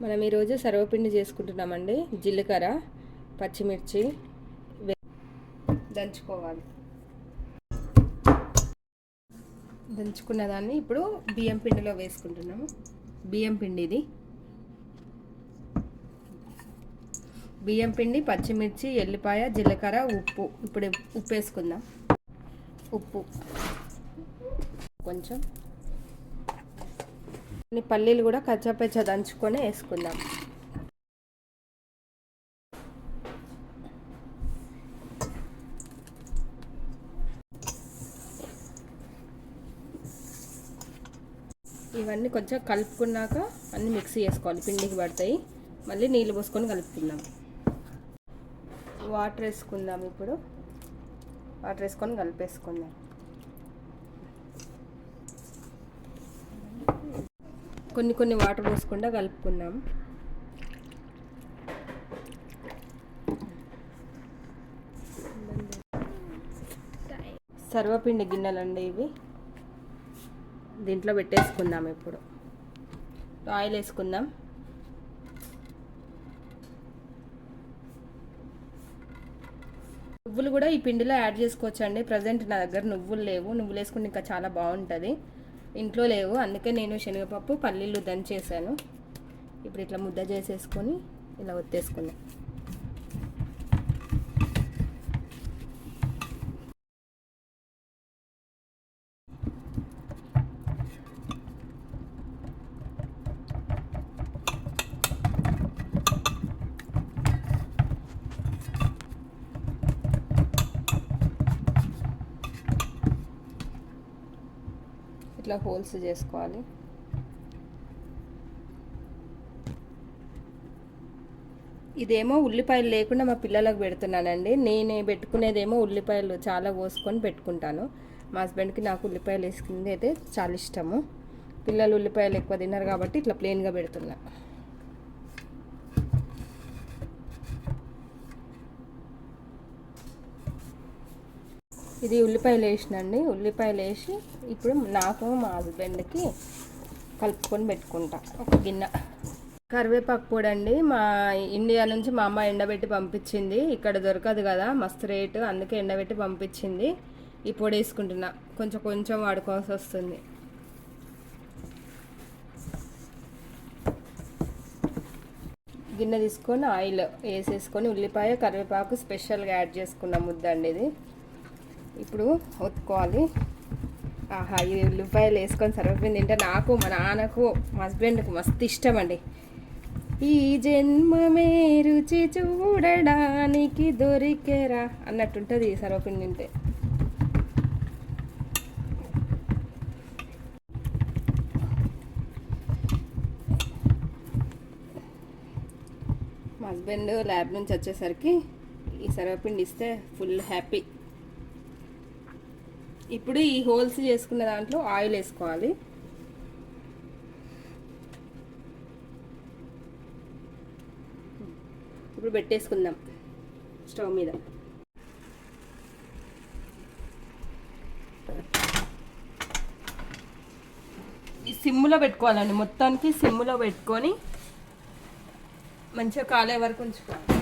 మనం ఈరోజు సర్వపిండి చేసుకుంటున్నామండి. జీలకర్ర పచ్చిమిర్చి దంచుకోవాలి. దంచుకున్న దాన్ని ఇప్పుడు బియ్యం పిండిలో వేసుకుంటున్నాము. బియ్యం పిండి ఇది. బియ్యం పిండి పచ్చిమిర్చి ఎల్లిపాయ జీలకర్ర ఉప్పు. ఇప్పుడు ఉప్పు వేసుకుందాం. ఉప్పు. కొంచెం. కొన్ని పల్లీలు కూడా కచ్చాపెచ్చ దంచుకొని వేసుకుందాం. ఇవన్నీ కొంచెం కలుపుకున్నాక అన్నీ మిక్సీ చేసుకోవాలి పిండికి పడతాయి. మళ్ళీ నీళ్ళు పోసుకొని కలుపుకుందాం. వాటర్ వేసుకుందాం ఇప్పుడు. వాటర్ వేసుకొని కలిపేసుకుందాం. కొన్ని కొన్ని వాటర్ పోసుకుండా కలుపుకుందాం సర్వపిండి గిన్నెలండి ఇవి. దీంట్లో పెట్టేసుకుందాం ఇప్పుడు. ఆయిల్ వేసుకుందాం. నువ్వులు కూడా ఈ పిండిలో యాడ్ చేసుకోవచ్చు అండి ప్రజెంట్ నా దగ్గర నువ్వులు లేవు. నువ్వులు వేసుకుంటే ఇంకా చాలా బాగుంటుంది. ఇంట్లో లేవు. అందుకే నేను శనగపప్పు పల్లీలు దంచేసాను ఇప్పుడు ఇట్లా ముద్ద చేసేసుకొని ఇలా ఒత్తేసుకున్నాను ఇట్లా హోల్స్ చేసుకోవాలి. ఇదేమో ఉల్లిపాయలు లేకుండా మా పిల్లలకు పెడుతున్నానండి. నేను పెట్టుకునేదేమో ఉల్లిపాయలు చాలా కోసుకొని పెట్టుకుంటాను. మా హస్బెండ్కి నాకు ఉల్లిపాయలు వేసుకుంది అయితే చాలా ఇష్టము. పిల్లలు ఉల్లిపాయలు ఎక్కువ తిన్నారు కాబట్టి ఇట్లా ప్లెయిన్గా పెడుతున్నాను ఇది ఉల్లిపాయలు వేసినండి. ఉల్లిపాయలు వేసి ఇప్పుడు నాకు మా హస్బెండ్కి కలుపుకొని పెట్టుకుంటా. ఒక గిన్నె. కరివేపాకు పొడి అండి. మా ఇండియా నుంచి మా అమ్మ ఎండబెట్టి పంపించింది. ఇక్కడ దొరకదు కదా మస్తు రేటు. అందుకే ఎండబెట్టి పంపించింది. ఈ పొడి వేసుకుంటున్నా. కొంచెం కొంచెం వాడుకోవాల్సి వస్తుంది. గిన్నె తీసుకొని ఆయిల్ వేసేసుకొని ఉల్లిపాయ కరివేపాకు స్పెషల్గా యాడ్ చేసుకున్న ముద్ద అండి ఇది. ఇప్పుడు ఒత్తుకోవాలి. ఆహా ఈ ఉల్లిపాయలు వేసుకొని సరిపోయింది తింటే నాకు మా నాన్నకు మా హస్బెండ్కు మస్తు ఇష్టం అండి ఈ జన్మమే రుచి చూడడానికి దొరికేరా అన్నట్టుంటుంది సర్వపిండి తింటే. మా హస్బెండ్ ల్యాబ్ నుంచి వచ్చేసరికి ఈ సర్వపిండి ఇస్తే ఫుల్ హ్యాపీ. ఇప్పుడు ఈ హోల్స్ చేసుకున్న దాంట్లో ఆయిల్ వేసుకోవాలి. ఇప్పుడు పెట్టేసుకుందాం స్టవ్ మీద. ఈ సిమ్లో పెట్టుకోవాలండి. మొత్తానికి సిమ్లో పెట్టుకొని మంచిగా కాలే వరకు ఉంచుకోవాలి.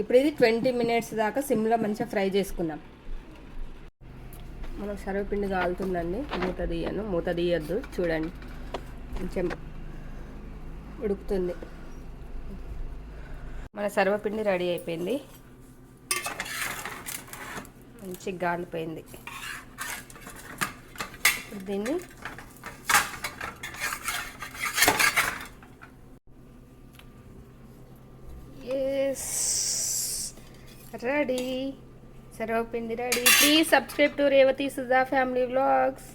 ఇప్పుడు ఇది ట్వంటీ మినిట్స్ దాకా సిమ్లో మంచిగా ఫ్రై చేసుకుందాం. మనకు సర్వపిండి కాలుతుందండి. మూత తీయను. మూత తీయద్దు. చూడండి. కొంచెం ఉడుకుతుంది. మన సర్వపిండి రెడీ అయిపోయింది. మంచి గాలిపోయింది. దీన్ని ready. Sarvapindi ready. Please subscribe to Revathi Sudha family vlogs